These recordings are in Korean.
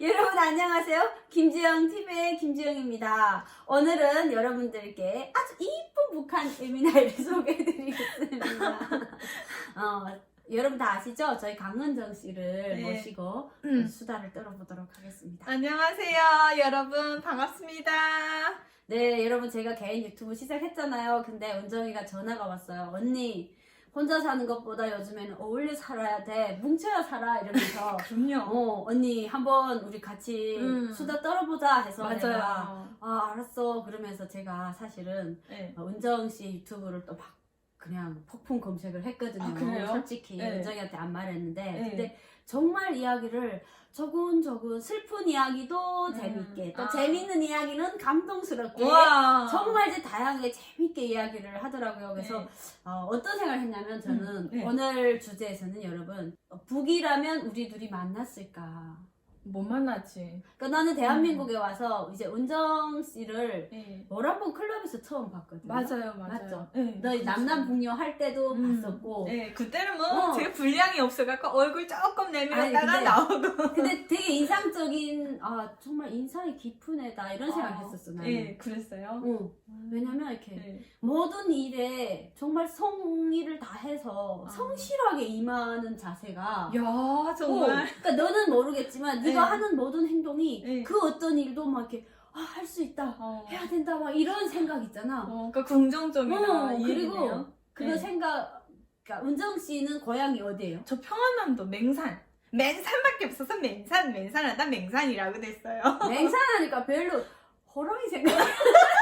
여러분 안녕하세요. 김지영 TV의 김지영입니다. 오늘은 여러분들께 아주 이쁜 북한 에미나이를 소개해드리겠습니다. 어, 여러분 다 아시죠? 저희 강은정 씨를 네. 모시고 음. 수다를 떨어보도록 하겠습니다. 안녕하세요, 여러분 반갑습니다. 네, 여러분 제가 개인 유튜브 시작했잖아요. 근데 은정이가 전화가 왔어요. 언니 혼자 사는 것보다 요즘에는 어울려 살아야 돼. 뭉쳐야 살아 이러면서 그럼요. 어 언니 한번 우리 같이 음. 수다 떨어보자 해서 맞아요. 아 알았어 그러면서 제가 사실은 네. 어, 은정 씨 유튜브를 또 막 그냥 폭풍 검색을 했거든요. 아, 그래요? 솔직히 네. 은정이한테 안 말했는데 네. 근데 정말 이야기를 조근조근 슬픈 이야기도 음. 재밌게 또 아. 재밌는 이야기는 감동스럽게 와. 정말 이제 다양하게 재밌게 이야기를 하더라고요. 그래서 네. 어, 떤 생각을 했냐면 저는 음, 네. 오늘 주제에서는 여러분 어, 북이라면 우리 둘이 만났을까? 못 만났지. 그러니까 나는 대한민국에 음. 와서 이제 은정 씨를 네. 월한번 클럽에서 처음 봤거든요. 맞아요, 맞아요. 맞죠? 네, 너희 남남북녀 할 때도 음. 봤었고 네, 그때는 뭐 어. 제가 분량이 없어갖고 얼굴 조금 내밀었다가 나오고. 근데 되게 인상적인 아 정말 인상이 깊은 애다 이런 생각을 했었어 나는. 네, 그랬어요. 이렇게 네. 모든 일에 정말 성의를 다해서 아. 성실하게 임하는 자세가 야, 어, 정말. 그러니까 너는 모르겠지만 네가 네. 하는 모든 행동이 네. 그 어떤 일도 막 이렇게 아, 할 수 있다 어. 해야 된다 막 이런 생각 있잖아. 어, 그러니까 긍정적이다. 어, 이 그리고 얘기네요. 그 네. 생각 그러니까 은정 씨는 고향이 어디예요? 저 평안남도 맹산. 맹산밖에 없어서 맹산, 맹산하다 맹산이라고 됐어요. 맹산하니까 별로 호랑이 생각.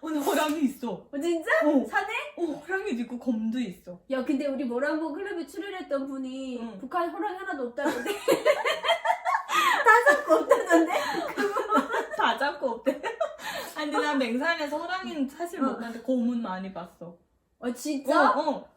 오늘 호랑이 있어. 어, 진짜? 어, 산에? 어, 호랑이도 있고 곰도 있어. 야 근데 우리 모란봉 클럽에 출연했던 분이 응. 북한 호랑이 하나도 없다는데 다섯 거 없다던데? 다 잡고 없대. 아니, 근데 난 맹산에서 호랑이는 사실 못 어. 봤는데 곰은 많이 봤어. 어 진짜? 어, 어.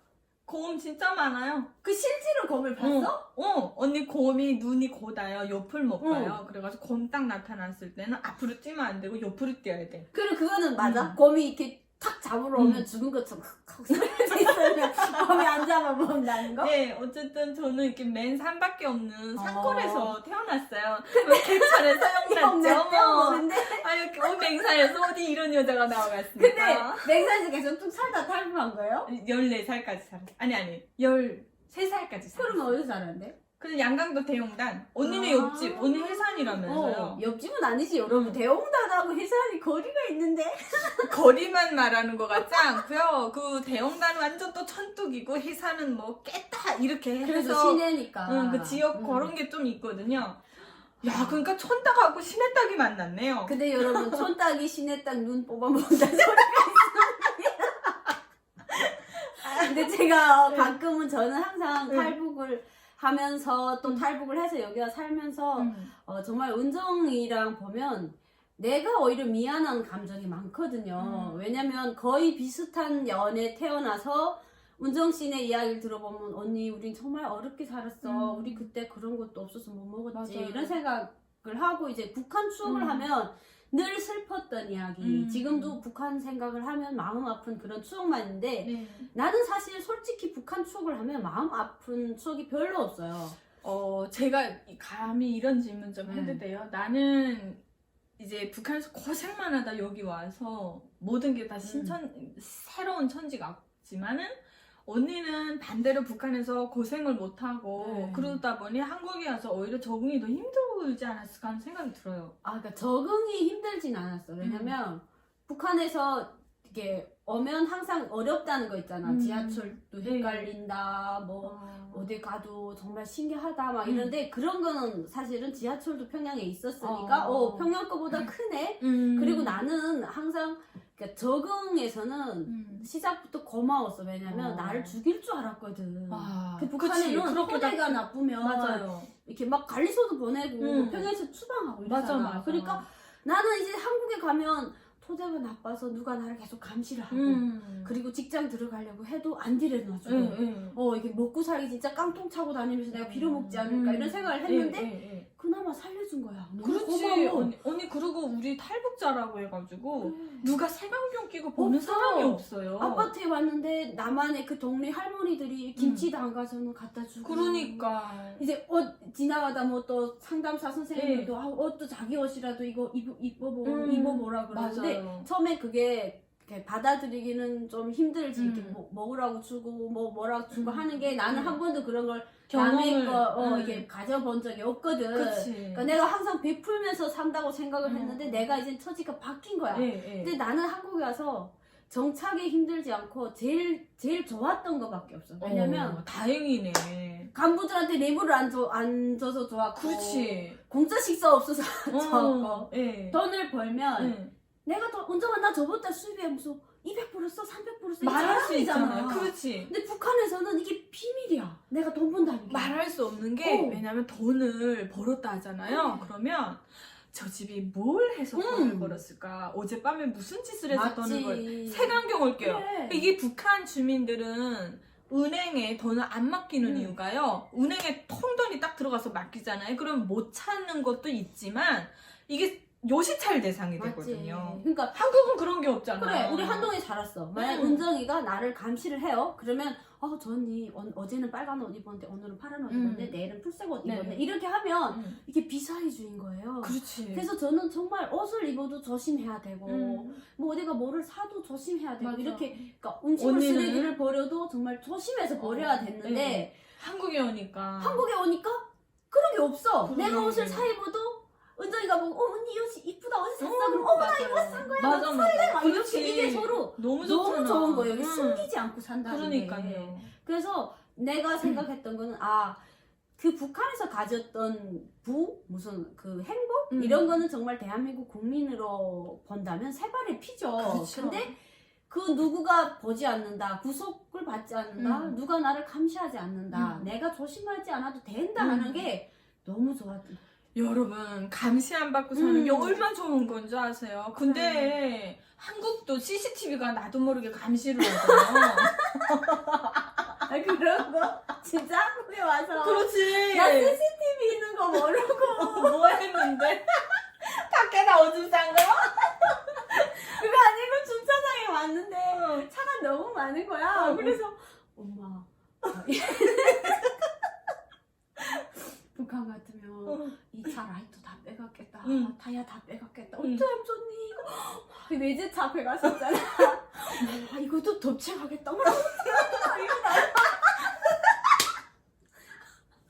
곰 진짜 많아요. 그 실제로 검을 봤어? 어, 언니 곰이 눈이 고다요. 옆을 못 응. 봐요. 그래가지고 곰 딱 나타났을 때는 앞으로 뛰면 안 되고 옆으로 뛰어야 돼. 그리고 그거는 맞아? 음. 곰이 이렇게 탁 잡으러 오면 음. 죽은 것처럼 있으면 곰이 안 잡아먹는다는 거? 네, 어쨌든 저는 이렇게 맨 산밖에 없는 어. 산골에서 태어났어요. 개천에 형 사용났죠. 몇 뭐. 모르는데? 아, 이렇게 어, 맹산에서 어디 이런 여자가 나와갔습니까? 근데 맹산에서 계속 쭉 살다 탈북한 거예요? 14살까지 살았어. 아니, 아니. 13살까지 살았어. 그러면 어디서 살았는데? 근데 양강도 대용단. 언니네 아. 옆집. 언니 해산이라면서요. 어, 옆집은 아니지 여러분 응. 대홍단하고 해산이 거리가 있는데 거리만 말하는 것 같지 않고요. 그 대용단은 완전 또 천뚝이고 해산은 뭐 깼다 이렇게 그래서 해서 시내니까 응, 그 지역 응. 그런 게 좀 있거든요. 야, 그러니까 촌딱하고 시내딱이 만났네요. 근데 여러분 촌딱이 시내딱 눈 뽑아먹는다는 소리가 있습니다 근데 제가 네. 가끔은 저는 항상 네. 탈북을 하면서 또 음. 탈북을 해서 여기 와 살면서 음. 어, 정말 은정이랑 보면 내가 오히려 미안한 감정이 많거든요. 음. 왜냐면 거의 비슷한 연에 태어나서 은정 씨네 이야기를 들어보면 언니 우린 정말 어렵게 살았어. 음. 우리 그때 그런 것도 없어서 못 먹었지. 맞아요. 이런 생각을 하고 이제 북한 추억을 음. 하면 늘 슬펐던 이야기. 음. 지금도 북한 생각을 하면 마음 아픈 그런 추억만 있는데 네. 나는 사실 솔직히 북한 추억을 하면 마음 아픈 추억이 별로 없어요. 어, 제가 감히 이런 질문 좀 해도 음. 돼요? 나는 이제 북한에서 고생만 하다 여기 와서 모든 게 다 신천, 새로운 천지가 없지만은 언니는 반대로 북한에서 고생을 못하고 네. 그러다 보니 한국에 와서 오히려 적응이 더 힘들지 않았을까 하는 생각이 들어요. 아, 그러니까 적응이 힘들진 않았어. 왜냐면 음. 북한에서 이게 오면 항상 어렵다는 거 있잖아. 음. 지하철도 네. 헷갈린다. 뭐 어디 가도 정말 신기하다 막 음. 이런데 그런 거는 사실은 지하철도 평양에 있었으니까 어. 어, 평양 거보다 크네. 음. 그리고 나는 항상 그러니까 적응에서는 음. 시작부터 고마웠어. 왜냐면 어. 나를 죽일 줄 알았거든. 아, 그. 북한에는 그렇게 토대가 다- 나쁘면 맞아요. 이렇게 막 관리소도 보내고 음. 평양에서 추방하고 맞아, 이러잖아. 맞아. 그러니까 나는 이제 한국에 가면 토대가 나빠서 누가 나를 계속 감시를 하고 음. 그리고 직장 들어가려고 해도 안 들여놔주고 응, 응. 어 이게 먹고 살기 진짜 깡통 차고 다니면서 내가 빌어먹지 않을까 음. 이런 생각을 했는데 예, 예, 예. 그 나마 살려준 거야 너무 그렇지 고마워 언니, 언니 그리고 우리 탈북자라고 해가지고 음. 누가 색안경 끼고 보는 없어. 사람이 없어요. 아파트에 왔는데 나만의 그 동네 할머니들이 김치 담가서는 갖다 주고 그러니까 이제 옷 지나가다 뭐 또 상담사 선생님도 아, 옷도 자기 옷이라도 이거 입어 입어보 음, 입어보라 그러는데 맞아요. 처음에 그게 이렇게 받아들이기는 좀 힘들지 이렇게 음. 뭐, 먹으라고 주고 뭐 뭐라고 주고 음. 하는 게 나는 음. 한 번도 그런 걸 남의 경험을 거 어, 음. 이게 가져본 적이 없거든. 그치. 그러니까 내가 항상 베풀면서 산다고 생각을 음. 했는데 내가 이제 처지가 바뀐 거야. 예, 예. 근데 나는 한국에 와서 정착에 힘들지 않고 제일 제일 좋았던 것밖에 없어. 왜냐면 어, 다행이네. 간부들한테 뇌물을 안, 줘, 안 줘서 좋았고 그렇지. 공짜 식사 없어서 좋았고 어, 예. 돈을 벌면 예. 내가 더 운전가 나 저번 달 수입에 무슨 200% 써, 300% 써. 말할 수. 있잖아요. 그렇지. 근데 북한에서는 이게 비밀이야. 내가 돈 번다는 게. 말할 수 없는 게 어. 왜냐면 돈을 벌었다 하잖아요. 음. 그러면 저 집이 뭘 해서 돈을 음. 벌었을까? 어젯밤에 무슨 짓을 해서 돈을 벌? 맞지. 색안경을 껴요. 그래. 이게 북한 주민들은 은행에 돈을 안 맡기는 음. 이유가요. 은행에 통돈이 딱 들어가서 맡기잖아요. 그럼 못 찾는 것도 있지만 이게 요시찰 대상이 맞지. 되거든요. 그러니까 한국은 그런 게 없잖아. 그래 우리 한동에 살았어. 만약 음. 은정이가 나를 감시를 해요. 그러면 어, 저 언니 어, 제는 빨간 옷 입었는데 오늘은 파란 옷 음. 입었는데 내일은 풀색 옷 네. 입었는데 이렇게 하면 음. 이게 비사이주의인 거예요. 그렇지. 그래서 저는 정말 옷을 입어도 조심해야 되고 음. 뭐 어디가 뭐를 사도 조심해야 되고 맞아. 이렇게 그러니까 음식을 언니는- 쓰레기를 버려도 정말 조심해서 버려야 어, 됐는데 네. 한국에 오니까 한국에 오니까 그런 게 없어. 그러게. 내가 옷을 사 입어도 은정이가 보고 어 언니 이 옷이 이쁘다 어디 샀어? 어, 그럼 어머 나 맞아. 이거 산 거야. 맞아, 막 맞아. 막 이렇게 그렇지. 이게 서로 너무 좋잖아. 너무 좋은 거예요. 이게 음. 숨기지 않고 산다는 게. 그러니까요. 그래서 내가 생각했던 거는 아. 그 북한에서 가졌던 부 무슨 그 행복 음. 이런 거는 정말 대한민국 국민으로 본다면 세 발의 피죠. 그렇죠. 근데 그 누구가 보지 않는다, 구속을 받지 않는다, 음. 누가 나를 감시하지 않는다, 음. 내가 조심하지 않아도 된다 음. 하는 게 너무 좋았던. 여러분 감시 안 받고 사는 게 음. 얼마나 좋은 건줄 아세요? 근데 한국도 CCTV가 나도 모르게 감시를 하잖아요. 아 그런 거 진짜 한국에 와서 그렇지. 나 CCTV 있는 거 모르고 뭐 했는데? 밖에다 오줌 싼 거? 그거 아니고 주차장에 왔는데 차가 너무 많은 거야. 어. 그래서 엄마 북한 같으면 이 차 라이트 다 빼갔겠다. 응. 타이어 다 빼갔겠다. 응. 어쩜 좋니 이거 아, 외제차 앞에 갔었잖아. 아, 이것도 덮쳐가겠다. 뭐 이거 나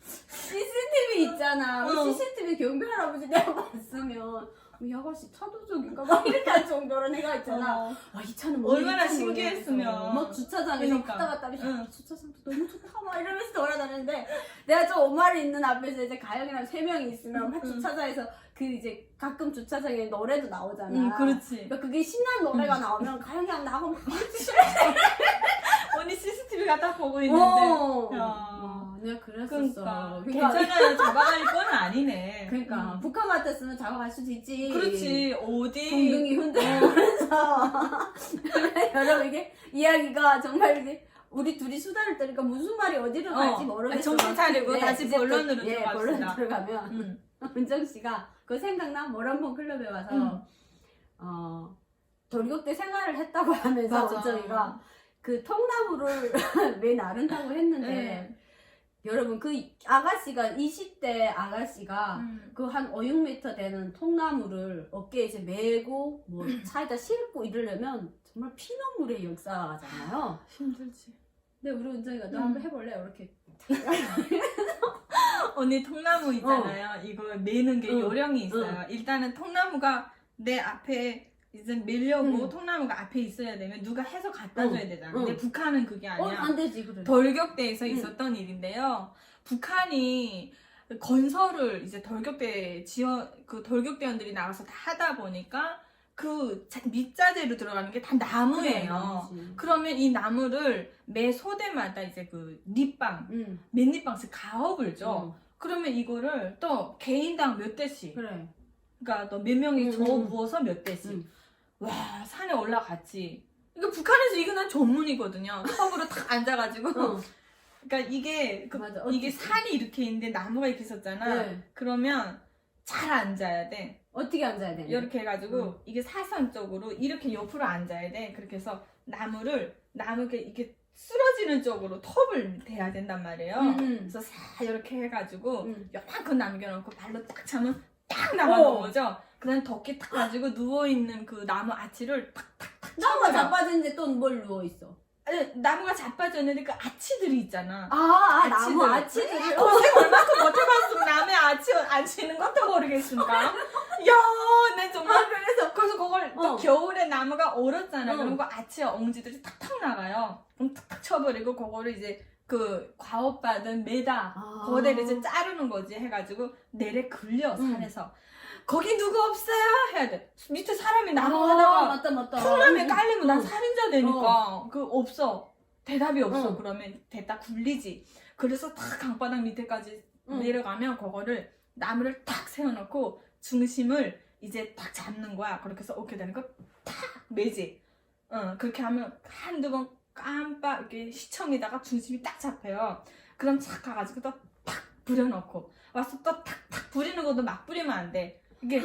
CCTV 있잖아. 응. CCTV 경비 할아버지 내가 봤으면 이 아가씨 차도적인가 막 이렇게 할 정도로 내가 있잖아. 어. 아, 이 차는 뭐 얼마나 이 차는 신기했으면. 막 주차장에서 그러니까. 왔다 갔다 하면서 응. 아, 주차장도 너무 좋다 막 이러면서 돌아다니는데 내가 저 오마리 있는 앞에서 이제 가영이랑 세 명이 있으면 막 응. 주차장에서 그 이제 가끔 주차장에 노래도 나오잖아. 응, 그렇지. 그러니까 그게 신나는 노래가 나오면 가영이랑 나하고 막 언니 CCTV가 딱 보고 있는데. 어. 야. 와, 내가 그랬었어. 그러니까 그러니까, 괜찮아요. 잡아갈 건 아니네. 그러니까 음. 북한 같았으면 잡아갈 수도 있지. 그렇지. 어디? 동등이 흔들면서 여러분 이게 이야기가 정말 이게 우리 둘이 수다를 떠니까 무슨 말이 어디로 어, 갈지 모르겠어. 정신 차리고 네, 다시 이제 또, 본론으로 예. 본론 들어가면 음. 은정 씨가 그 생각나 모란봉 클럽에 와서 음. 어 돌격대 생활을 했다고 하면서. 은정이가 그 통나무를 왜 나른다고 했는데 네. 여러분 그 아가씨가 20대 아가씨가 음. 그 한 5, 6m 되는 통나무를 어깨에 이제 메고 뭐 차에다 싣고 이러려면 정말 피눈물의 역사잖아요. 힘들지. 근데 우리 은정이가 너 음. 한번 해볼래? 이렇게 언니 통나무 있잖아요. 이거 매는 게 응. 요령이 있어요. 일단은 통나무가 내 앞에 이제 매려고 응. 통나무가 앞에 있어야 되면 누가 해서 갖다 응. 줘야 되잖아. 응. 근데 북한은 그게 어, 아니야. 안 되지 그래. 돌격대에서 응. 있었던 일인데요. 북한이 건설을 이제 돌격대 지원 그 돌격대원들이 나가서 다 하다 보니까 그 자- 밑자재로 들어가는 게 다 나무예요. 그래, 그러면 이 나무를 매 소대마다 이제 그 립방, 응. 맨립방씩 가업을 줘. 응. 그러면 이거를 또 개인당 몇 대씩, 그래. 그러니까 또 몇 명이 응, 저 응. 부어서 몇 대씩. 응. 와 산에 올라갔지. 이거 북한에서 이거 난 전문이거든요. 턱으로 탁 앉아가지고. 어. 그러니까 이게 그- 맞아. 이게 어떻게- 산이 이렇게 있는데 나무가 이렇게 있었잖아. 네. 그러면 잘 앉아야 돼. 어떻게 앉아야 되는데? 이렇게 해가지고 음. 이게 사선적으로 이렇게 옆으로 앉아야 돼. 그렇게 해서 나무를 나무 이렇게, 이렇게 쓰러지는 쪽으로 톱을 대야 된단 말이에요. 음, 음. 그래서 싹 이렇게 해가지고 음. 요만큼 남겨놓고 발로 딱 차면 딱 나가는 어. 거죠. 그다음 덮개 탁 가지고 누워 있는 그 나무 아치를 탁탁탁 나무가 쳐버려. 자빠졌는데 또 뭘 누워 있어? 아니, 나무가 자빠졌는데 그 아치들이 있잖아. 아, 아 나무 아치들. 아치들을. 고생 얼마큼 못해봤으면 남의 아치 아치는 것도 모르겠습니까? 야, 내 정말 그래서 그래서 그걸 또 어. 겨울에 나무가 얼었잖아. 어. 그럼 그 아치 엉지들이 탁탁 나가요. 그럼 탁탁 쳐버리고 그거를 이제 그 과업받은 아. 거대를 이제 자르는 거지 해가지고 내래 걸려 음. 산에서 거기 누구 없어요? 해야 돼. 밑에 사람이 아, 나무하다가 맞다 맞다. 콩나무에 음, 깔리면 난 음. 살인자 되니까. 그 없어. 대답이 없어. 응. 그러면 됐다. 굴리지. 그래서 탁 강바닥 밑에까지 응. 내려가면 그거를 나무를 탁 세워놓고 중심을 이제 딱 잡는 거야. 그렇게 해서 오케이 되니까 탁 매지. 응 그렇게 하면 한두 번 깜빡 이렇게 시청에다가 중심이 딱 잡혀요. 그럼 착 가가지고 또 탁 부려놓고. 와서 또 탁 탁 부리는 것도 막 부리면 안 돼 이게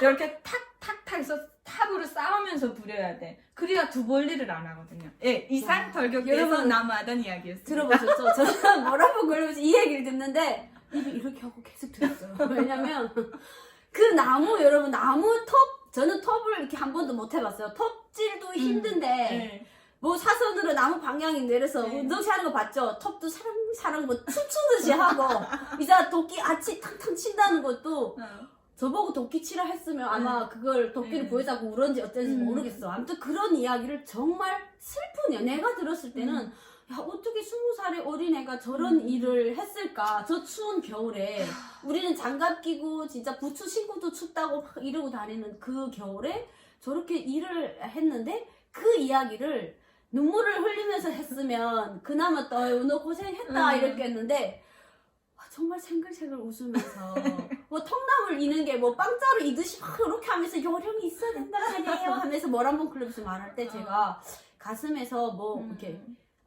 이렇게 탁탁탁 해서 탑으로 싸우면서 부려야 돼. 그래야 두 볼일을 안 하거든요. 예, 이상 와, 덜격에서 여러분, 남아하던 이야기였습니다. 들어보셨죠? 저는 뭐라고 그러면서 이 얘기를 듣는데 입이 이렇게 하고 계속 들었어요. 왜냐면 그 나무 여러분 나무 톱 저는 톱을 이렇게 한 번도 못 해봤어요. 톱질도 힘든데 네. 뭐 사선으로 나무 방향이 내려서 네. 운동시 하는 거 봤죠? 톱도 사람 사람 뭐 춤추듯이 하고 이제 도끼 아치 탕탕 친다는 것도 어. 저보고 도끼 치라 했으면 아마 그걸 도끼를 네. 보여자고 울었는지 어땠는지 음. 모르겠어. 아무튼 그런 이야기를 정말 슬프냐. 내가 들었을 때는 음. 야 어떻게 스무 살의 어린애가 저런 음. 일을 했을까? 저 추운 겨울에 우리는 장갑 끼고 진짜 부츠 신고도 춥다고 막 이러고 다니는 그 겨울에 저렇게 일을 했는데 그 이야기를 눈물을 흘리면서 했으면 그나마 또 "어휴, 너 고생했다 음. 이렇게 했는데 아, 정말 생글생글 웃으면서 뭐 통나물 이는 게 뭐 빵자루 이듯이 막 이렇게 하면서 요령이 있어야 된다 하네요 하면서 뭐란번 클럽에서 말할 때 제가 가슴에서 뭐 음. 이렇게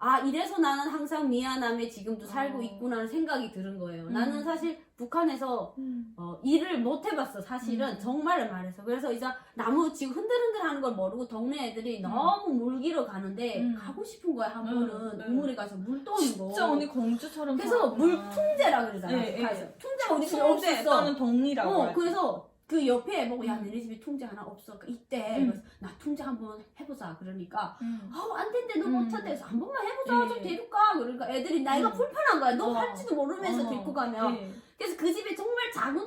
아 이래서 나는 항상 미안함에 지금도 살고 어. 있구나는 생각이 드는 거예요. 음. 나는 사실 북한에서 음. 어, 일을 못 해봤어 사실은 음. 정말 말해서 그래서 이제 나무 지금 흔들흔들하는 걸 모르고 동네 애들이 음. 너무 물기러 가는데 음. 가고 싶은 거야 한 음, 번은 네. 우물에 가서 물 떠는 거. 진짜 언니 공주처럼 그래서 살았구나. 물 풍제라 그러잖아. 예, 북한에서. 예. 풍제가 우리 집에 없었어. 또는 동리라고 어. 그래서 그 옆에 보고 야 음. 너네 집에 통제 하나 없어. 그 이때 음. 그래서 나 통제 한번 해보자. 그러니까 음. 아우 안 된대 너 음. 못한대. 그래서 한 번만 해보자. 예. 좀 데려가. 그러니까 애들이 나이가 음. 불편한 거야. 너 어. 할지도 모르면서 어. 데리고 가면. 예. 그래서 그 집에 정말 작은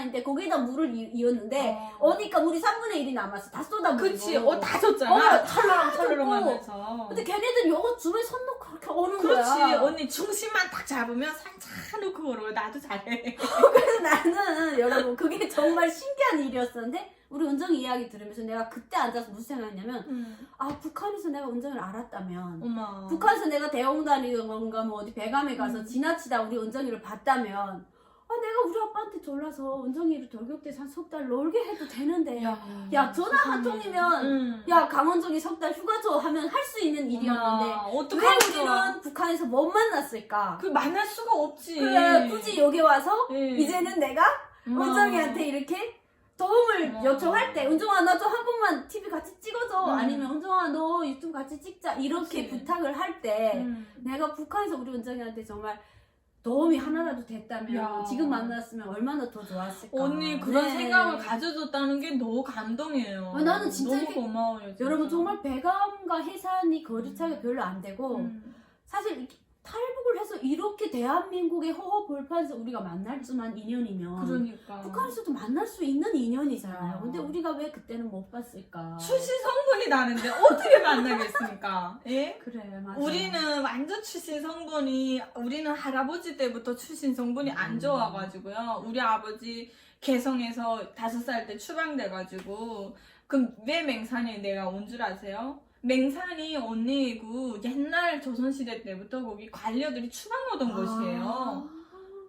있는데 거기에다 물을 이- 이었는데 어. 어니까 물이 3분의 1이 남았어. 다 쏟아부고. 그치, 어, 다 줬잖아. 어, 찰랑찰랑 줬고. 하면서. 근데 걔네들 요거 주변에 손 놓고 그렇게 오는 그렇지, 거야. 언니 중심만 딱 잡으면 살짝 놓고 걸어. 나도 잘해. 그래서 나는 여러분 그게 정말 신기한 일이었었는데 우리 은정이 이야기 들으면서 내가 그때 앉아서 무슨 생각 했냐면 음. 아 북한에서 내가 은정이를 알았다면 어머. 북한에서 내가 대홍단이던가 뭐 어디 배감에 가서 음. 지나치다 우리 은정이를 봤다면 아 내가 우리 아빠한테 졸라서 은정이를 돌격대에서 한 석 달 놀게 해도 되는데 야, 야, 전화 한 통이면 음. 강원정이 석 달 휴가 줘 하면 할 수 있는 일이었는데 왜 어떡하면 좋아. 우리는 북한에서 못 만났을까 그 만날 수가 없지. 그래 굳이 여기 와서 예. 이제는 내가 어머. 은정이한테 이렇게 도움을 어머. 요청할 때 은정아 나 좀 한 번만 TV 같이 찍어줘 음. 아니면 은정아 너 유튜브 같이 찍자 이렇게 그치. 부탁을 할 때 음. 내가 북한에서 우리 은정이한테 정말 도움이 하나라도 됐다면 야. 지금 만났으면 얼마나 더 좋았을까 언니 그런 네. 생각을 가져줬다는 게 너무 감동이에요. 아, 나는 진짜 너무 이렇게- 고마워요. 진짜. 여러분 정말 배감과 해산이 거리 차이가 별로 안 되고 음. 사실 이렇게 탈북을 해서 이렇게 대한민국의 허허 벌판에서 우리가 만날 수만 인연이면 그러니까 북한에서도 만날 수 있는 인연이잖아요. 아. 근데 우리가 왜 그때는 못 봤을까? 출신 성분이 나는데 어떻게 만나겠습니까? 예? 그래 맞아. 우리는 완전 출신 성분이 우리는 할아버지 때부터 출신 성분이 안 음. 좋아가지고요. 우리 아버지 개성에서 다섯 살 때 추방돼가지고 그럼 왜 맹산에 내가 온 줄 아세요? 맹산이 언니 그 옛날 조선시대 때부터 거기 관료들이 추방 오던 곳이에요. 아.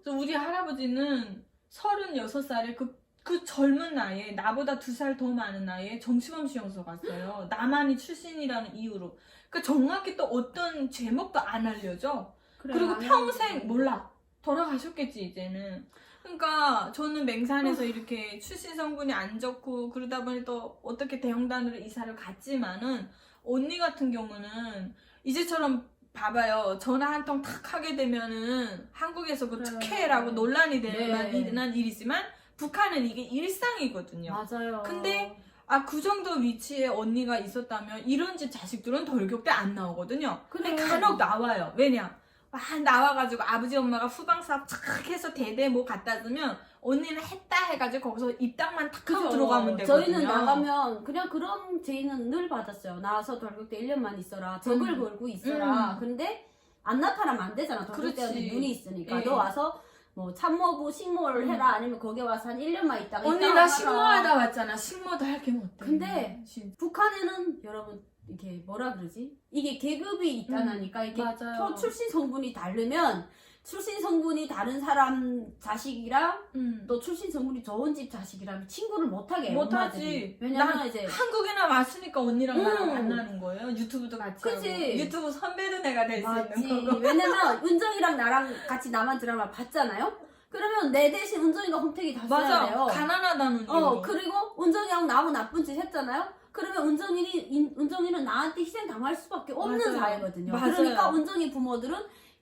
그래서 우리 할아버지는 36살에 그, 그 젊은 나이에 나보다 두 살 더 많은 나이에 정치범 시험서 갔어요. 나만이 출신이라는 이유로. 그 정확히 또 어떤 제목도 안 알려져. 그래, 그리고 안 평생. 몰라. 돌아가셨겠지 이제는. 그러니까 저는 맹산에서 이렇게 출신 성분이 안 좋고 그러다 보니 또 어떻게 대형단으로 이사를 갔지만은 언니 같은 경우는 이제처럼 봐봐요. 전화 한 통 탁 하게 되면은 한국에서 그 그래. 특혜라고 논란이 될 네. 만한 일은 일이지만 북한은 이게 일상이거든요. 맞아요. 근데 아 그 정도 위치에 언니가 있었다면 이런 집 자식들은 덜격대 안 나오거든요. 근데 그래. 간혹 나와요. 왜냐? 막 나와가지고 아버지 엄마가 후방 사업 착 해서 대대 뭐 갖다 주면 언니는 했다 해가지고 거기서 입당만 탁 하고 그죠. 들어가면 되거든요. 저희는 나가면 그냥 그런 제의는 늘 받았어요. 나와서 돌격대 1년만 있어라. 적을 음. 걸고 있어라. 음. 근데 안 나타나면 안 되잖아. 돌격대한테 그렇지. 눈이 있으니까. 예. 너 와서 뭐 참모부 식모를 음. 해라. 아니면 거기 와서 한 1년만 있다가 언니 나. 식모하다 왔잖아. 식모도 할게 못돼. 근데 진짜. 북한에는 여러분 이게 뭐라 그러지? 이게 계급이 있다나니까 이게 음. 맞아요. 또 출신 성분이 다르면 출신 성분이 다른 사람 자식이랑 음. 또 출신 성분이 좋은 집 자식이랑 친구를 못하게 해요. 못하지. 왜냐면 난 이제 한국에나 왔으니까 언니랑 나랑 음. 만나는 거예요. 유튜브도 같이 그치. 하고. 유튜브 선배도 내가 될 수 맞지. 있는 거고. 왜냐면 은정이랑 나랑 같이 남한 드라마 봤잖아요. 그러면 내 대신 은정이가 홈택이 다 써야 맞아. 돼요. 가난하다는 이유로. 어 그리고 은정이하고 나하고 나쁜 짓 했잖아요. 그러면 은정이 인- 은정이는 나한테 희생 당할 수밖에 없는 맞아요. 사회거든요. 맞아요. 그러니까 은정이 부모들은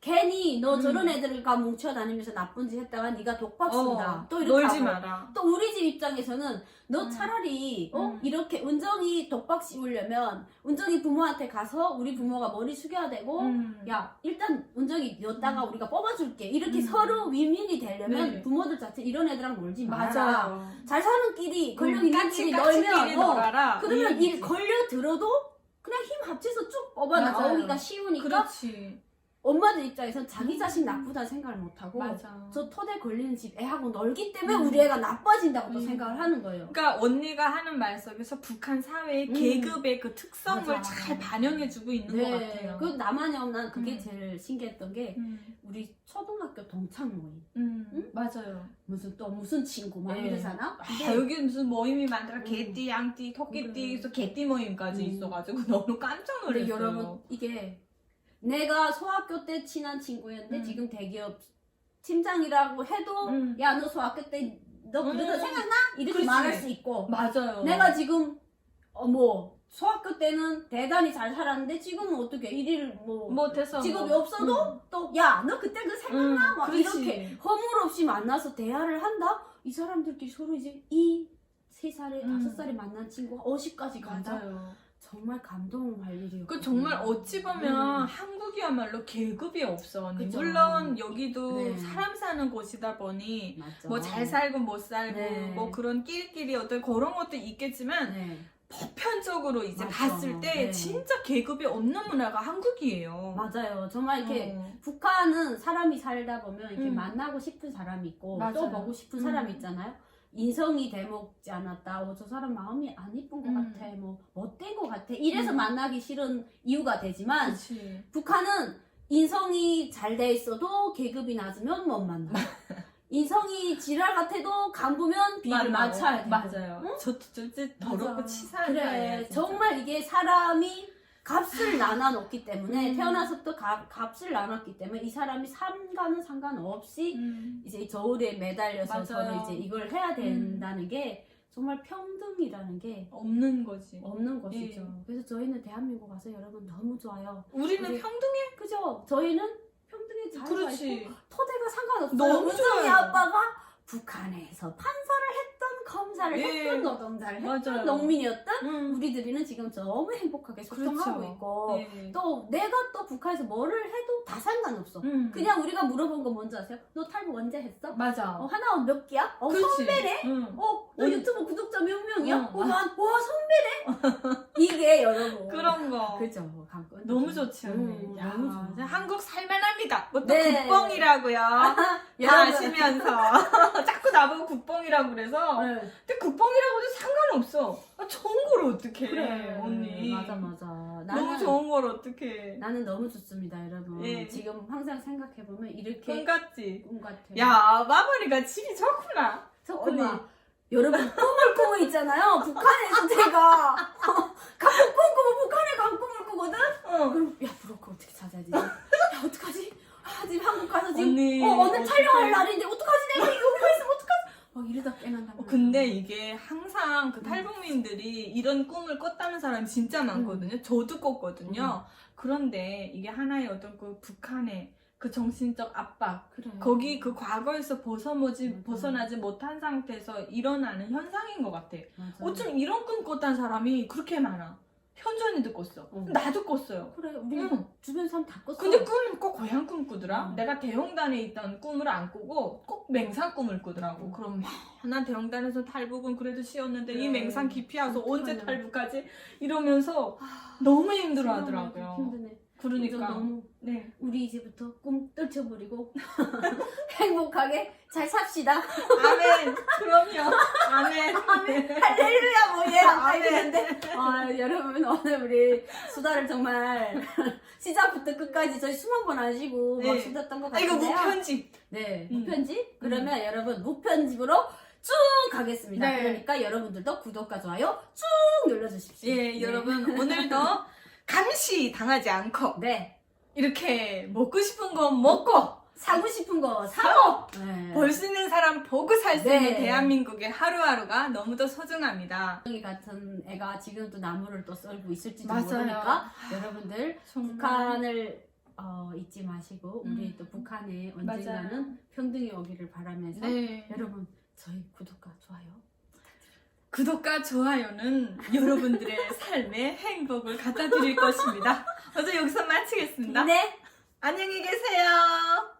괜히 너 음. 저런 애들과 뭉쳐 다니면서 나쁜 짓 했다가 네가 독박 쓴다. 어, 또 이렇게 놀지 하고. 마라. 또 우리 집 입장에서는 너 음. 차라리 어? 음. 이렇게 은정이 독박 씌우려면 은정이 부모한테 가서 우리 부모가 머리 숙여야 되고 음. 야 일단 은정이 여다가 음. 우리가 뽑아줄게 이렇게 음. 서로 윈윈이 되려면 네. 부모들 자체 이런 애들랑 놀지 마라 맞아요. 잘 사는 끼리 권력 음, 있는 끼리 까치끼리 놀면 어, 놀아라. 그러면 이일 걸려 들어도 그냥 힘 합쳐서 쭉 뽑아 맞아요. 나오기가 쉬우니까 그렇지. 엄마들 입장에선 자기 자식 나쁘다 생각을 못하고 맞아. 저 토대 걸리는 집 애하고 놀기 때문에 음. 우리 애가 나빠진다고 또 음. 생각을 하는 거예요 그러니까 언니가 하는 말 속에서 북한 사회의 음. 계급의 그 특성을 맞아. 잘 반영해주고 있는 것 같아요. 그 나만이 없난 그게 음. 제일 신기했던 게 음, 우리 초등학교 동창 모임 음, 응? 맞아요. 무슨 또 무슨 친구 막 네. 이러잖아 아, 여기 무슨 모임이 많더라. 음. 개띠, 양띠, 토끼띠, 그래. 개띠 모임까지 음. 있어가지고 너무 깜짝 놀랐어요. 여러분 이게 내가 소학교 때 친한 친구였는데 음. 지금 대기업 팀장이라고 해도 음. 야 너 소학교 때너 그러다 음. 생각나? 이렇게 그렇지. 말할 수 있고 맞아요. 내가 지금 어뭐 소학교 때는 대단히 잘 살았는데 지금은 어떻게 일일 뭐 못해서 직업이 뭐. 없어도 또야 너 그때 그 생각나? 음, 막 그렇지. 이렇게 허물 없이 만나서 대화를 한다? 이 사람들끼리 서로 이제 이 세 살에 음. 다섯 살에 만난 친구가 어시까지 간다? 맞아요. 정말 감동할 일이었고 그 정말 어찌 보면 음. 한국이야말로 계급이 없어. 언니. 그죠. 물론 여기도 네. 사람 사는 곳이다 보니 맞죠. 뭐 잘 살고 못 살고 네. 뭐 그런 끼리끼리 어떤 그런 것도 있겠지만 네. 보편적으로 이제 맞죠. 봤을 때 네. 진짜 계급이 없는 문화가 한국이에요. 맞아요. 정말 이렇게 어. 북한은 사람이 살다 보면 이렇게 음. 만나고 싶은 사람이 있고 맞아요. 또 보고 싶은 음. 사람이 있잖아요. 인성이 대먹지 않았다. 어, 저 사람 마음이 안 이쁜 것 음. 같아. 뭐 못된 것 같아. 이래서 음. 만나기 싫은 이유가 되지만 그렇지. 북한은 인성이 잘 돼 있어도 계급이 낮으면 못 만나. 인성이 지랄 같아도 간부면 비를 맞아요. 맞춰야 되고. 맞아요. 응? 저 진짜 더럽고. 치사한 그래 진짜. 정말 이게 사람이 값을 나눠놓기 때문에 음. 태어나서부터 가- 값을 나눴기 때문에 이 사람이 상관은 상관없이 음. 이제 이 저울에 매달려서. 서로 이제 이걸 해야 된다는 게 정말 평등이라는 게 없는 거지. 없는 것이죠. 예. 그래서 저희는 대한민국 와서 여러분 너무 좋아요. 우리는 우리- 평등해. 그죠? 저희는 평등에 잘 살고 그렇지. 토대가 상관없어요. 너무 은정이 좋아요. 아빠가 북한에서 판사를 했던 검사를 예. 했던 노동자를 했던 맞아요. 농민이었던 음. 우리들이는 지금 너무 행복하게 소통하고 그렇죠. 있고 네. 또 내가 또 북한에서 뭐를 해도 다 상관없어. 음. 그냥 우리가 물어본 거 뭔지 아세요? 너 탈북 언제 했어? 맞아. 어, 하나 몇 끼야? 어, 그렇지. 선배네? 응. 어, 너 음. 유튜브 구독자 몇 명이야? 어. 어, 난, 와, 선배네? 이게 여러분. 그런 거. 그죠. 관건. 너무 좋지 언니. 음, 야, 너무 좋아. 진짜 한국 살만합니다. 뭐또 네. 국뽕이라고요. 다 여러분. 아시면서 자꾸 나보고 국뽕이라고 그래서 네. 근데 국뽕이라고도 상관없어. 아, 좋은 걸 어떡해 그래. 언니. 맞아, 맞아. 나는, 너무 좋은 걸 어떡해. 나는 너무 좋습니다, 여러분. 예. 지금 항상 생각해 보면 이렇게 꿈 같지. 꿈 같아요. 야 마무리가 집이 좋구나. 언니. 여러분 꿈을 꾸고 있잖아요. 북한에서 제가 강꿈 꾸고 북한에 간 꿈을 꾸거든. 어. 그럼 야 브로커 어떻게 찾아야 되지? 야 어떡하지? 아 지금 한국 가서 지금 언니. 어 오늘 어떡해. 촬영할 날인데 어떡하지? 내가 이거 여기서 땡한다. 어, 근데 이게 항상 그 탈북민들이 이런 꿈을 꿨다는 사람이 진짜 많거든요. 저도 꿨거든요. 그런데 이게 하나의 어떤 그 북한의 그 정신적 압박, 그래. 거기 그 과거에서 벗어나지, 맞아. 벗어나지 못한 상태에서 일어나는 현상인 것 같아. 맞아. 어쩜 이런 꿈 꿨다는 사람이 그렇게 많아? 현주언니도 꿨어. 응. 나도 꿨어요. 그래 우리 응. 주변 사람 다 껐어. 근데 꿈은 꼭 고향 꿈 꾸더라. 응. 내가 대형단에 있던 꿈을 안 꾸고 꼭 맹산 꿈을 꾸더라고. 응. 그럼 막, 난 대형단에서 탈북은 그래도 쉬었는데 이 그래. 맹산 깊이 와서 언제. 탈북하지? 이러면서 너무 힘들어 정말 하더라고요. 힘드네. 그러니까. 너무 네. 우리 이제부터 꿈 떨쳐버리고 행복하게 잘 삽시다. 아멘. 그럼요. 아멘. 할렐루야 뭐예 안 아멘. 팔리는데. 아 여러분 오늘 우리 수다를 정말 시작부터 끝까지 저희 수만 번안 쉬고 막 네. 수다했던 것 아, 이거 같은데요. 무편집. 네 음. 무편집. 그러면 여러분 무편집으로 쭉 가겠습니다. 네. 그러니까 여러분들도 구독과 좋아요 쭉 눌러주십시오. 예, 네. 여러분 오늘도 감시 당하지 않고 네 이렇게 먹고 싶은 거 먹고 사고 싶은 거 사고. 네. 벌 수 있는 사람 보고 살수 네. 있는 대한민국의 하루하루가 너무도 소중합니다. 이 같은 애가 지금도 나무를 또 썰고 있을지도 맞아요. 모르니까 여러분들. 북한을 어, 잊지 마시고 우리 음. 또 북한에. 언젠가는 평등이 오기를 바라면서 네. 여러분 저희 구독과 좋아요 구독과 좋아요는 여러분들의 삶에 행복을 갖다 드릴 것입니다. 어제 여기서 마치겠습니다. 네 안녕히 계세요.